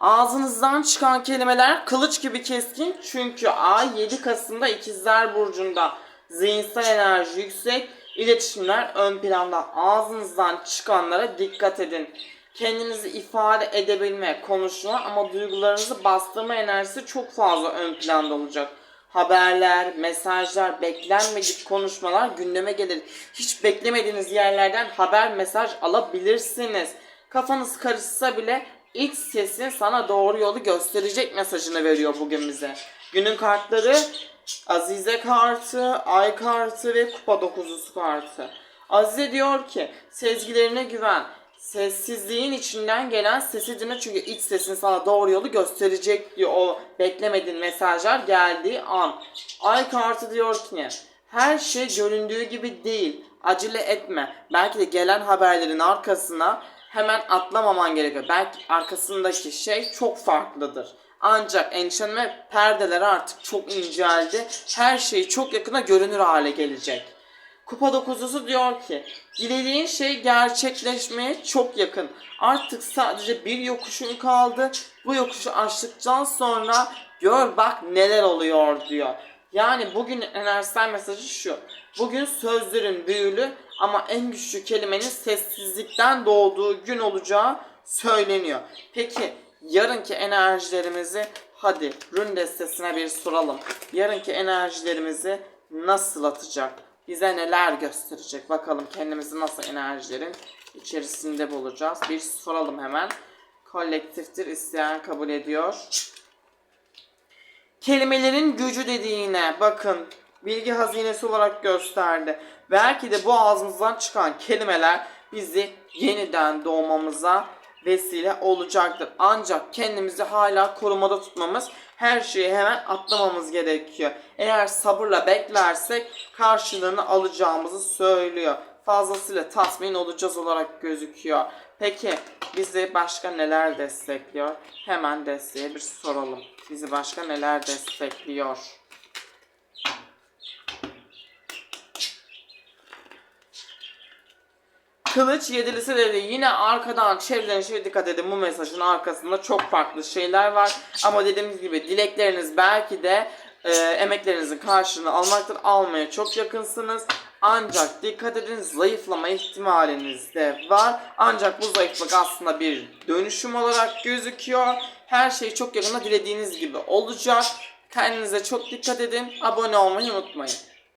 Ağzınızdan çıkan kelimeler kılıç gibi keskin çünkü Ay 7 Kasım'da İkizler Burcu'nda zihinsel enerji yüksek, iletişimler ön planda. Ağzınızdan çıkanlara dikkat edin. Kendinizi ifade edebilme, konuşma ama duygularınızı bastırma enerjisi çok fazla ön planda olacak. Haberler, mesajlar, beklenmedik konuşmalar gündeme gelir. Hiç beklemediğiniz yerlerden haber, mesaj alabilirsiniz. Kafanız karışsa bile iç sesin sana doğru yolu gösterecek mesajını veriyor bugün bize. Günün kartları Azize kartı, Ay kartı ve Kupa dokuzusu kartı. Azize diyor ki sezgilerine güven. Sessizliğin içinden gelen sesi dinle çünkü iç sesin sana doğru yolu gösterecek diyor o beklemediğin mesajlar geldiği an. Ay kartı diyor ki? Her şey göründüğü gibi değil. Acele etme. Belki de gelen haberlerin arkasına hemen atlamaman gerekiyor. Belki arkasındaki şey çok farklıdır. Ancak endişelenme perdeler artık çok inceldi. Her şey çok yakına görünür hale gelecek. Kupa dokuzusu diyor ki dilediğin şey gerçekleşmeye çok yakın. Artık sadece bir yokuşun kaldı. Bu yokuşu aştıktan sonra gör bak neler oluyor diyor. Yani bugün enerjisel mesajı şu. Bugün sözlerin büyülü ama en güçlü kelimenin sessizlikten doğduğu gün olacağı söyleniyor. Peki yarınki enerjilerimizi hadi rün destesine bir soralım. Yarınki enerjilerimizi nasıl atacak? Bize neler gösterecek? Bakalım kendimizi nasıl enerjilerin içerisinde bulacağız. Bir soralım hemen. Kolektiftir isteyen kabul ediyor. Kelimelerin gücü dediğine bakın bilgi hazinesi olarak gösterdi. Belki de bu ağzımızdan çıkan kelimeler bizi yeniden doğmamıza vesile olacaktır. Ancak kendimizi hala korumada tutmamız, her şeyi hemen atlamamız gerekiyor. Eğer sabırla beklersek karşılığını alacağımızı söylüyor. Fazlasıyla tatmin olacağız olarak gözüküyor. Peki bizi başka neler destekliyor? Hemen desteğe bir soralım. Bizi başka neler destekliyor? Kılıç yedilisi dedi yine arkadan çevreden şey dikkat edin bu mesajın arkasında çok farklı şeyler var. Ama dediğimiz gibi dilekleriniz belki de e, emeklerinizin karşılığını almaktır. Almaya çok yakınsınız. Ancak dikkat edin zayıflama ihtimaliniz de var. Ancak bu zayıflık aslında bir dönüşüm olarak gözüküyor. Her şey çok yakında dilediğiniz gibi olacak. Kendinize çok dikkat edin. Abone olmayı unutmayın.